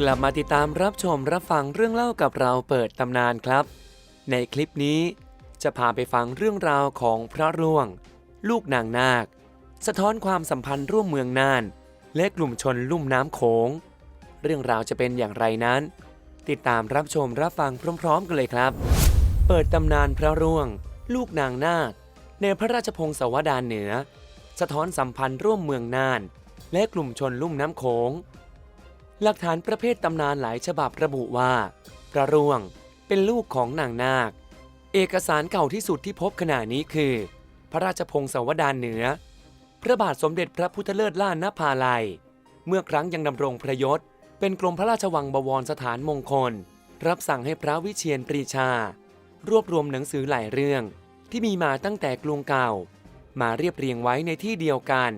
กลับมาติดตามรับชมรับฟังเรื่องเล่ากับเราเปิดตำนานครับ ในคลิปนี้จะพาไปฟังเรื่องราวของพระร่วง ลูกนางนาค สะท้อนความสัมพันธ์ร่วมเมืองน่าน และกลุ่มชนลุ่มน้ำโขง เรื่องราวจะเป็นอย่างไรนั้น ติดตามรับชมรับฟังพร้อม ๆ กันเลยครับ เปิดตำนานพระร่วง ลูกนางนาค ในพระราชพงศาวดารเหนือ สะท้อนสัมพันธ์ร่วมเมืองน่าน และกลุ่มชนลุ่มน้ำโขง หลักฐานประเภทตำนานหลายฉบับระบุว่า พระร่วงเป็นลูกของนางนาค เอกสารเก่าที่สุดที่พบขณะนี้คือ พระราชพงศาวดารเหนือ พระบาทสมเด็จพระพุทธเลิศล่านภาลัย เมื่อครั้งยังดำรงพระยศ เป็นกรมพระราชวังบวรสถานมงคล รับสั่งให้พระวิเชียนปรีชา รวบรวมหนังสือหลายเรื่อง ที่มีมาตั้งแต่กรุงเก่า มาเรียบเรียงไว้ในที่เดียวกัน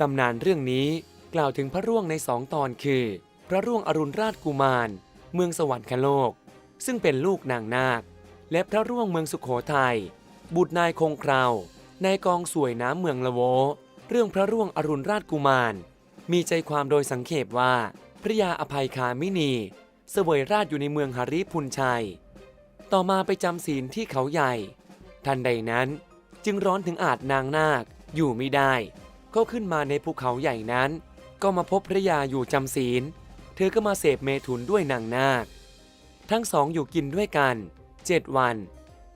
ตำนานเรื่องนี้กล่าวถึงพระร่วงในสองตอนคือ พระร่วงอรุณราชกุมาร เมืองสวรรคโลก ซึ่งเป็นลูกนางนาค และพระร่วงเมืองสุขโขทัยบุตรนายคงคราวนายกองสวยน้ำเมืองละโว เรื่องพระร่วงอรุณราชกุมาร มีใจความโดยสังเขปว่า พระยาอภัยคามินีเสวยราชอยู่ในเมืองหาริพุนชัย ต่อมาไปจำศีลที่เขาใหญ่ ทันใดนั้นจึงร้อนถึงอาจนางนาคอยู่ไม่ได้ ก็ขึ้นมาในภูเขาใหญ่นั้น ก็มาพบพระยาอยู่จำศีล เธอก็มาเสพเมถุนด้วยนางนาค ทั้งสองอยู่กินด้วยกันเจ็ดวัน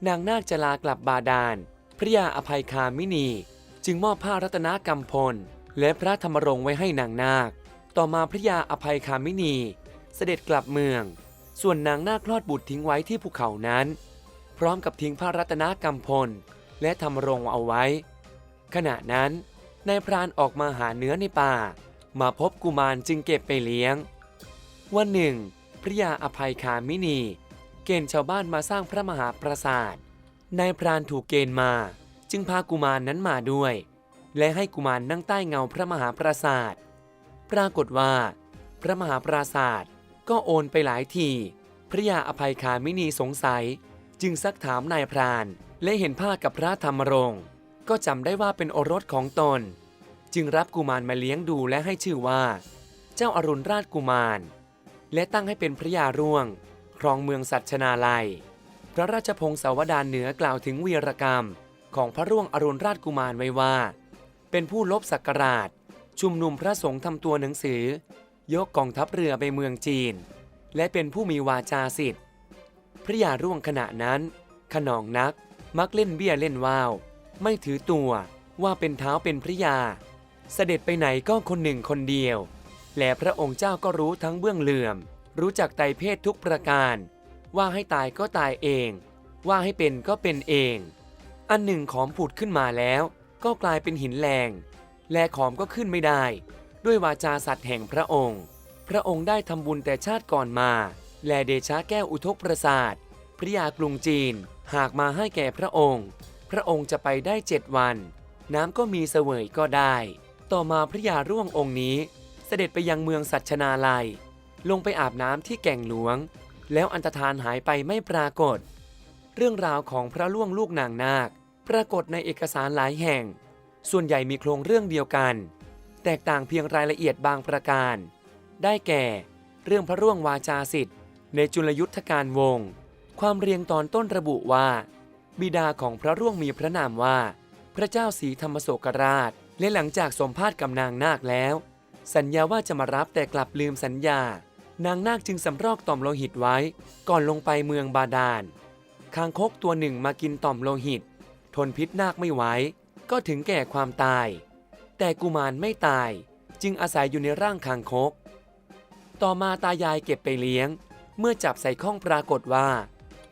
นางนาคจะลากลับบาดาล พระยาอภัยคามินี จึงมอบผ้ารัตนกรรมพล และพระธรรมรงไว้ให้นางนาค ต่อมาพระยาอภัยคามินี เสด็จกลับเมือง ส่วนนางนาคลอดบุตรทิ้งไว้ที่ภูเขานั้น พร้อมกับทิ้งพระรัตนกรรมพล และธรรมรงเอาไว้ ขณะนั้นนายพรานออกมาหาเนื้อในป่า มาพบกุมารจึงเก็บไปเลี้ยง วันหนึ่ง พระยาอภัยคามินี เกณฑ์ชาวบ้านมาสร้างพระมหาปราสาทนายพรานถูกเกณฑ์มา จึงพากุมารนนั้นมาด้วย และให้กุมารนั่งใต้เงาพระมหาปราสาทปรากฏว่า พระมหาปราสาทก็โอนไปหลายทีพระยาอภัยคามินีสงสัย จึงซักถามนายพรานและเห็นผ้ากับพระธรรมรงค์ก็จำได้ว่าเป็นโอรสของตน จึงรับกุมารมาเลี้ยงดูและให้ชื่อว่า เจ้าอรุณราชกุมาร และตั้งให้เป็นพระยาร่วง ครองเมืองสัชนาลัย พระราชพงศาวดารเหนือกล่าวถึงวีรกรรม ของพระร่วงอรุณราชกุมารไว้ว่า เป็นผู้ลบสักการาช ชุมนุมพระสงฆ์ทำตัวหนังสือ ยกกองทัพเรือไปเมืองจีน และเป็นผู้มีวาจาสิทธิ์ พระยาร่วงขณะนั้น ขนองนักมักเล่นเบี้ยเล่นว่าวไม่ถือตัวว่าเป็นเท้าเป็นพระยา เสด็จไปไหนก็คนหนึ่งคนเดียว และพระองค์เจ้าก็รู้ทั้งเบื้องเหลื่อม รู้จักไตเพศทุกประการ ว่าให้ตายก็ตายเอง ว่าให้เป็นก็เป็นเอง อันหนึ่งขอมผุดขึ้นมาแล้ว ก็กลายเป็นหินแรง และขอมก็ขึ้นไม่ได้ ด้วยวาจาสัตว์แห่งพระองค์ พระองค์ได้ทำบุญแต่ชาติก่อนมา และเดชะแก้วอุทกประสาทพระยากรุงจีน หากมาให้แก่พระองค์ พระองค์จะไปได้เจ็ดวัน น้ำก็มีเสวยก็ได้ ต่อมาพระยาร่วงองค์นี้ สด็จไปยังเมืองสัชนาลัย ลงไปอาบน้ำที่แก่งหลวง แล้วอันตรธานหายไปไม่ปรากฏ เรื่องราวของพระล่วงลูกนางนาค ปรากฏในเอกสารหลายแห่ง ส่วนใหญ่มีโครงเรื่องเดียวกัน แตกต่างเพียงรายละเอียดบางประการ ได้แก่ เรื่องพระร่วงวาจาสิทธิ์ ในจุลยุทธการวงศ์ความเรียงตอนต้นระบุว่า บิดาของพระร่วงมีพระนามว่า พระเจ้าศรีธรรมโศกราช และหลังจากสมภาษณ์กับนางนาคแล้ว สัญญาว่าจะมารับแต่กลับลืมสัญญา นางนาคจึงสำรอกต่อมโลหิตไว้ ก่อนลงไปเมืองบาดาลคางคกตัวหนึ่งมากินต่อมโลหิต ทนพิษนาคไม่ไหวก็ถึงแก่ความตาย แต่กุมารไม่ตาย จึงอาศัยอยู่ในร่างคางคก ต่อมาตายายเก็บไปเลี้ยง เมื่อจับใส่ข้องปรากฏว่า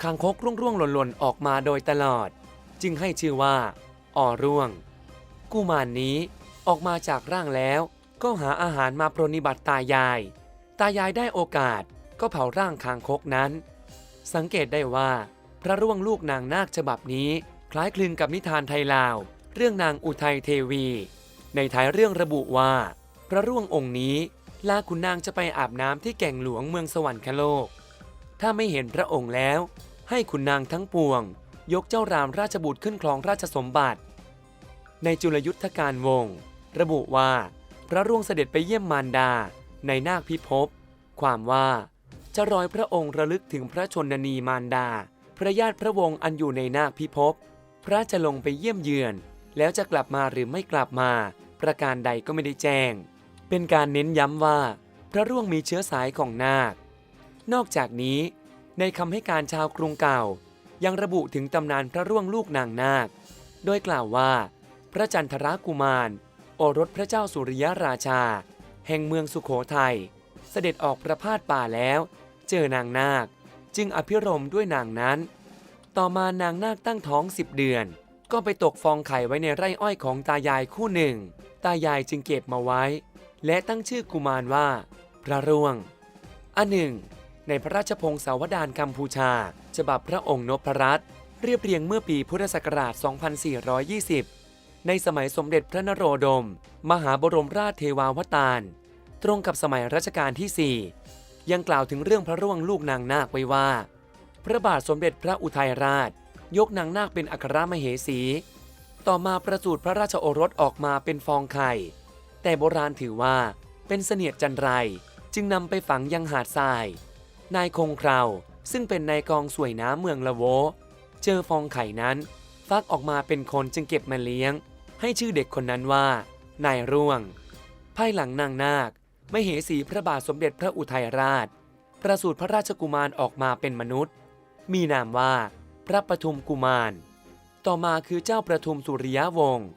คางคกร่วงร่วงๆหล่นหล่นๆออกมาโดยตลอด จึงให้ชื่อว่า อ่อร่วง กุมารนนี้ออกมาจากร่างแล้ว ก็หาอาหารมาปรนิบัติตายาย ตายายได้โอกาสก็เผาร่างคางคกนั้น สังเกตได้ว่า พระร่วงลูกนางนาคฉบับนี้ คล้ายคลึงกับนิทานไทยลาว เรื่องนางอุทัยเทวี ในท้ายเรื่องระบุว่า พระร่วงองค์นี้ลาขุนนางจะไปอาบน้ำที่แก่งหลวงเมืองสวรรคโลก ถ้าไม่เห็นพระองค์แล้ว ให้ขุนนางทั้งปวง ยกเจ้ารามราชบุตรขึ้นครองราชสมบัติ ในจุลยุทธการวงศ์ระบุว่า พระร่วงเสด็จไปเยี่ยมมารดา ในนาคพิภพ ความว่า จะรอยพระองค์ระลึกถึงพระชนนีมารดา พระญาติพระวงศ์อันอยู่ในนาคพิภพ พระจะลงไปเยี่ยมเยือน แล้วจะกลับมาหรือไม่กลับมา ประการใดก็ไม่ได้แจ้ง เป็นการเน้นย้ำว่า พระร่วงมีเชื้อสายของนาค นอกจากนี้ ในคำให้การชาวกรุงเก่า ยังระบุถึงตำนานพระร่วงลูกนางนาค โดยกล่าวว่า พระจันทรากุมาร โอรสพระเจ้าสุริยราชา แห่งเมืองสุโขทัยเสด็จออกประพาสป่าแล้ว เจอนางนาค จึงอภิรมด้วยนางนั้น ต่อมานางนาคตั้งท้องสิบเดือน ก็ไปตกฟองไข่ไว้ในไร่อ้อยของตายายคู่หนึ่ง ตายายจึงเก็บมาไว้ และตั้งชื่อกุมารว่า พระร่วง อันหนึ่ง ในพระราชพงศาวดารกัมพูชาฉบับพระองค์นพรัตน์เรียบเรียงเมื่อปีพุทธศักราช 2420 ในสมัยสมเด็จพระนโรดม มหาบรมราชเทวาวตารตรงกับสมัยรัชกาลที่ 4 ยังกล่าวถึงเรื่องพระร่วงลูกนางนาคไว้ว่า พระบาทสมเด็จพระอุทัยราช ยกนางนาคเป็นอัครมเหสี ต่อมาประสูติพระราชโอรสออกมาเป็นฟองไข่ แต่โบราณถือว่าเป็นเสนียดจันไร จึงนำไปฝังยังหาดทราย นายคงคราวซึ่งเป็นนายกองสวยน้ำเมืองละโว เจอฟองไข่นั้น ฟักออกมาเป็นคนจึงเก็บมาเลี้ยง ให้ชื่อเด็กคนนั้นว่า นายร่วง ภายหลังนางนาคไม่เหสีพระบาทสมเด็จพระอุทัยราช ประสูติพระราชกุมารออกมาเป็นมนุษย์ มีนามว่า พระปทุมกุมาร ต่อมาคือเจ้าประทุมสุริยะวงศ์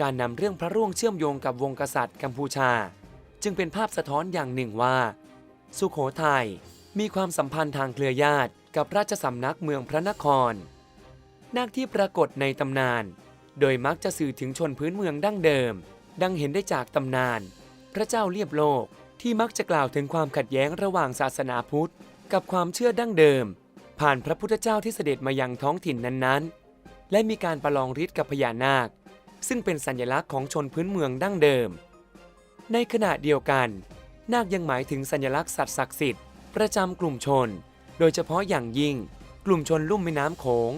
การนำเรื่องพระร่วงเชื่อมโยงกับวงกษัตริย์กัมพูชา จึงเป็นภาพสะท้อนอย่างหนึ่งว่า สุขโขทัยมีความสัมพันธ์ทางเครือญาติกับราชสำนักเมืองพระนคร นาคที่ปรากฏในตำนาน โดยมักจะสื่อถึงชนพื้นเมืองดั้งเดิม ดังเห็นได้จากตำนาน พระเจ้าเรียบโลกที่มักจะกล่าวถึงความขัดแย้งระหว่างศาสนาพุทธ กับความเชื่อดั้งเดิม ผ่านพระพุทธเจ้าที่เสด็จมายังท้องถิ่นนั้นๆ และมีการประลองฤทธิ์กับพญานาค ซึ่งเป็นสัญลักษณ์ของชนพื้นเมืองดั้งเดิม ในขณะเดียวกัน นาคยังหมายถึงสัญลักษณ์สัตว์ศักดิ์สิทธิ์ประจำกลุ่มชน โดยเฉพาะอย่างยิ่ง กลุ่มชนลุ่มแม่น้ำโขง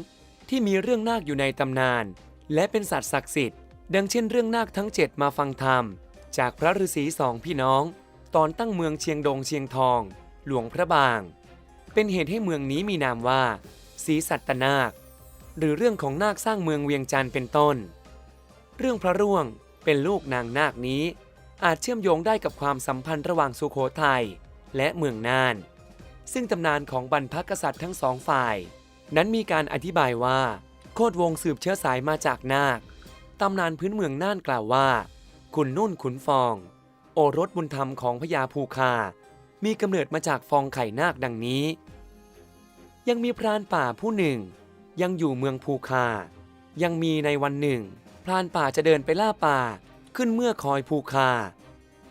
ที่มีเรื่องนาคอยู่ในตำนาน และเป็นสัตว์ศักดิ์สิทธิ์ ดังเช่นเรื่องนาคทั้งเจ็ดมาฟังธรรม จากพระฤาษีสองพี่น้อง ตอนตั้งเมืองเชียงดงเชียงทอง หลวงพระบาง เป็นเหตุให้เมืองนี้มีนามว่าศรีสัตตนาค หรือเรื่องของนาคสร้างเมืองเวียงจันทร์เป็นต้น เรื่องพระร่วงเป็นลูกนางนาคนี้ อาจเชื่อมโยงได้กับความสัมพันธ์ระหว่างสุโขทัยและเมืองน่าน ซึ่งตำนานของบรรพกษัตริย์ทั้งสองฝ่าย นั้นมีการอธิบายว่า โคดวงสืบเชื้อสายมาจากนาค ตำนานพื้นเมืองน่านกล่าวว่า ขุนนุ่นขุนฟอง โอรสบุญธรรมของพญาภูคา มีกำเนิดมาจากฟองไข่นาคดังนี้ ยังมีพรานป่าผู้หนึ่ง ยังอยู่เมืองภูคา ยังมีในวันหนึ่ง พรานป่าจะเดินไปล่าป่าขึ้นเมื่อคอยภูคา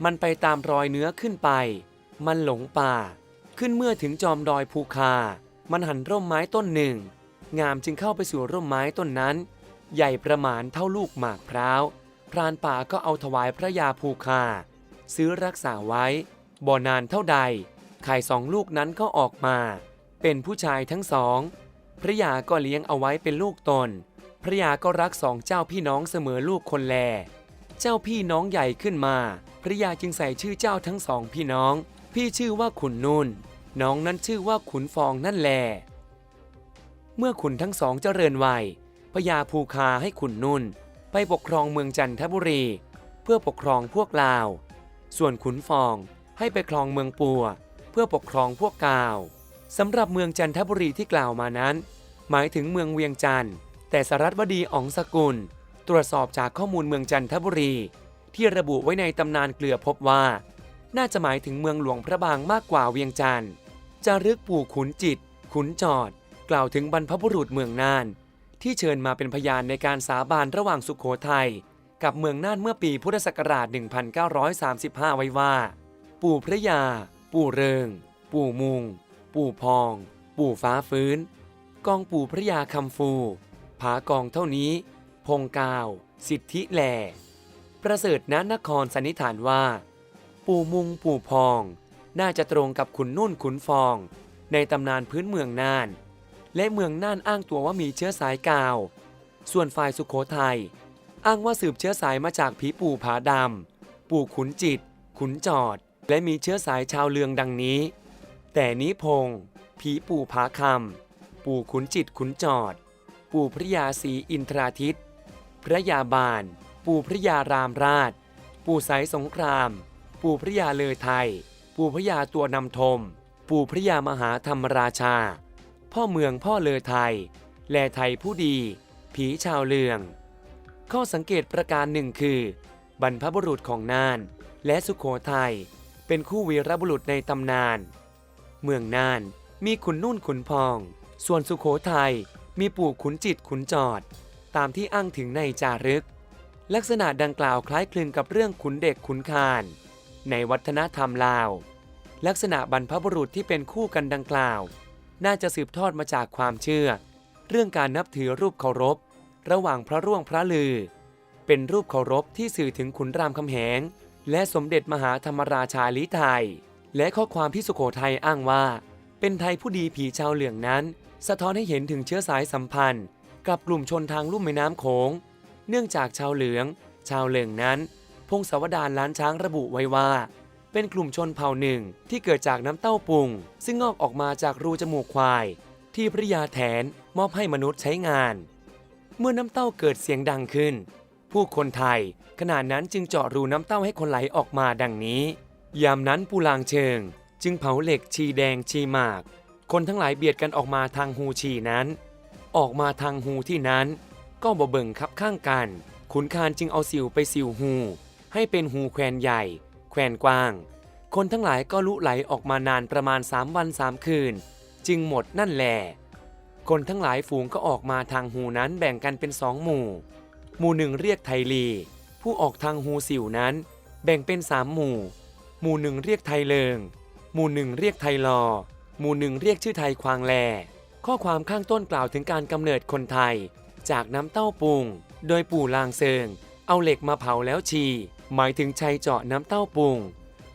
มันไปตามรอยเนื้อขึ้นไป มันหลงป่า ขึ้นเมื่อถึงจอมดอยภูคา มันหันร่มไม้ต้นหนึ่ง งามจึงเข้าไปสู่ร่มไม้ต้นนั้น ใหญ่ประมาณเท่าลูกหมากพร้าว พรานป่าก็เอาถวายพระยาภูคา ซื้อรักษาไว้ บ่อนานเท่าใด ไข่สองลูกนั้นก็ออกมา เป็นผู้ชายทั้งสอง พระยาก็เลี้ยงเอาไว้เป็นลูกตน พระยาก็รักสองเจ้าพี่น้องเสมอลูกคนแล เจ้าพี่น้องใหญ่ขึ้นมา พระยาจึงใส่ชื่อเจ้าทั้งสองพี่น้อง พี่ชื่อว่าขุนนุ่น น้องนั้นชื่อว่าขุนฟองนั่นแหละ เมื่อขุนทั้งสองเจริญวัยพญาภูคาให้ขุนนุ่น ไปปกครองเมืองจันทบุรี เพื่อปกครองพวกลาว ส่วนขุนฟองให้ไปครองเมืองปัว เพื่อปกครองพวกกาวสำหรับเมืองจันทบุรีที่กล่าวมานั้น หมายถึงเมืองเวียงจันทร์แต่สรัฐวดีอ๋องสกุล ตรวจสอบจากข้อมูลเมืองจันทบุรี ที่ระบุไว้ในตำนานเกลือพบว่า น่าจะหมายถึงเมืองหลวงพระบางมากกว่าเวียงจันทร์จารึกปู่ขุนจิต ขุนจอด กล่าวถึงบรรพบุรุษเมืองน่าน ที่เชิญมาเป็นพยานในการสาบานระหว่างสุขโขทัยกับเมืองน่านเมื่อปีพุทธศักราช 1935 ไว้ว่า ปู่พระยา ปู่เริง ปู่มุง ปู่พอง ปู่ฟ้าฟื้น กองปู่พระยาคำฟู ผากองเท่านี้ พงกาว สิทธิแหล่ประเสริฐนนครสันนิษฐานว่า ปู่มุงปู่พอง น่าจะตรงกับขุนนุ่นขุนฟอง ในตำนานพื้นเมืองน่าน และเมืองน่านอ้างตัวว่ามีเชื้อสายกาว ส่วนฝ่ายสุขโขทัยอ้างว่าสืบเชื้อสายมาจากผีปู่ผาดำ ปู่ขุนจิต ขุนจอด และมีเชื้อสายชาวเลืองดังนี้ แต่นี้พงผีปู่ผาคำ ปู่ขุนจิตขุนจอด ปู่พระยาศรีอินทราทิต พระยาบาล ปู่พระยารามราช ปู่สายสงคราม ปู่พระยาเลอไทย ปู่พระยาตัวนำทม ปู่พระยามหาธรรมราชา พ่อเมืองพ่อเลอไทย แลไทยผู้ดี ผีชาวเลือง ข้อสังเกตประการหนึ่งคือ บรรพบุรุษของน่าน และสุขโขทัยเป็นคู่วีรบุรุษในตำนาน เมืองน่านมีขุนนุ่นขุนพอง ส่วนสุขโขทัยมีปู่ขุนจิตขุนจอด ตามที่อ้างถึงในจารึก ลักษณะดังกล่าวคล้ายคลึงกับเรื่องขุนเด็กขุนคานในวัฒนธรรมลาว ลักษณะบรรพบุรุษที่เป็นคู่กันดังกล่าว น่าจะสืบทอดมาจากความเชื่อ เรื่องการนับถือรูปเคารพ ระหว่างพระร่วงพระลือ เป็นรูปเคารพที่สื่อถึงขุนรามคำแหง และสมเด็จมหาธรรมราชาลิไทย และข้อความที่สุโขทัยอ้างว่า เป็นไทยผู้ดีผีชาวเหลืองนั้น สะท้อนให้เห็นถึงเชื้อสายสัมพันธ์ กับกลุ่มชนทางลุ่มแม่น้ำโขง เนื่องจากชาวเหลือง ชาวเหลืองนั้น พงศาวดารล้านช้างระบุไว้ว่า เป็นกลุ่มชนเผ่าหนึ่งที่เกิดจากน้ำเต้าปุง ซึ่งงอกออกมาจากรูจมูกควาย ที่พระยาแถนมอบให้มนุษย์ใช้งาน เมื่อน้ำเต้าเกิดเสียงดังขึ้น ผู้คนไทยขณะนั้นจึงเจาะรูน้ำเต้าให้คนไหลออกมาดังนี้ ยามนั้นปูลางเชิง จึงเผาเหล็กชีแดงชีหมาก คนทั้งหลายเบียดกันออกมาทางหูชีนั้น ออกมาทางหูที่นั้น ก็บ่เบิ่งคับข้างกัน ขุนคานจึงเอาสิวไปสิวหู ให้เป็นหูแควนใหญ่ แควนกว้าง คนทั้งหลายก็ลุไหลออกมานานประมาณสามวันสามคืน จึงหมดนั่นแหละคนทั้งหลายฝูงก็ออกมาทางหูนั้นแบ่งกันเป็นสองหมู่ หมู่หนึ่งเรียกไทลี ผู้ออกทางหูสิวนั้น แบ่งเป็นสามหมู่ หมู่หนึ่งเรียกไทยเลิง หมู่หนึ่งเรียกไทยลอ หมู่หนึ่งเรียกชื่อไทยควางแล ข้อความข้างต้นกล่าวถึงการกำเนิดคนไทย จากน้ำเต้าปุง โดยปู่ลางเซิง เอาเหล็กมาเผาแล้วชี หมายถึงชัยเจาะน้ำเต้าปุง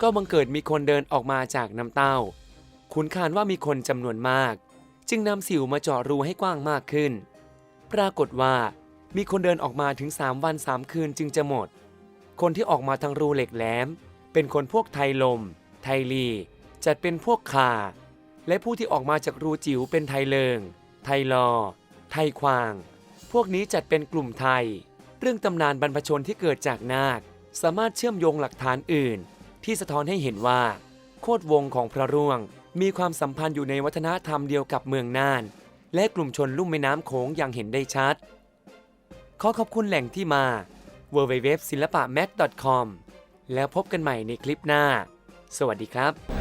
ก็บังเกิดมีคนเดินออกมาจากน้ำเต้าขุนคานว่ามีคนจำนวนมาก จึงนำสิวมาเจาะรูให้กว้างมากขึ้น ปรากฏว่า มีคนเดินออกมาถึง 3 วัน 3 คืนจึงจะหมด คนที่ออกมาทางรูเหล็กแหลม เป็นคนพวกไทยลม ไทยลี จัดเป็นพวกคาและผู้ที่ออกมาจากรูจิ๋วเป็นไทยเลิง ไทยลอ ไทยควาง พวกนี้จัดเป็นกลุ่มไทย เรื่องตำนานบรรพชนที่เกิดจากนาค สามารถเชื่อมโยงหลักฐานอื่น ที่สะท้อนให้เห็นว่า โคดวงของพระร่วง มีความสัมพันธ์อยู่ในวัฒนธรรมเดียวกับเมืองน่าน และกลุ่มชนลุ่มแม่น้ำโขงอย่างเห็นได้ชัด ขอขอบคุณแหล่งที่มา w w w ศิลปะ m a c com แล้วพบกันใหม่ในคลิปหน้า สวัสดีครับ